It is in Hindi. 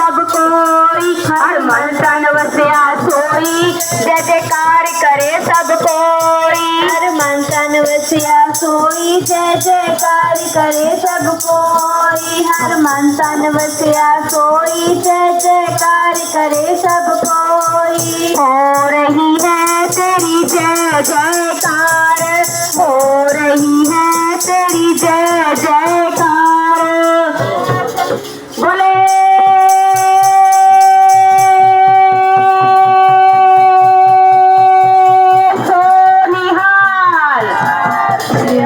सब कोई हर मन तन वसया सोई जयकार करे सब कोई। हर मन तन वसया सोई जय जयकार करे सब कोई। हर मन तन वसया सोई जय जयकार करे सब कोई। हो रही है तेरी जय जयकार।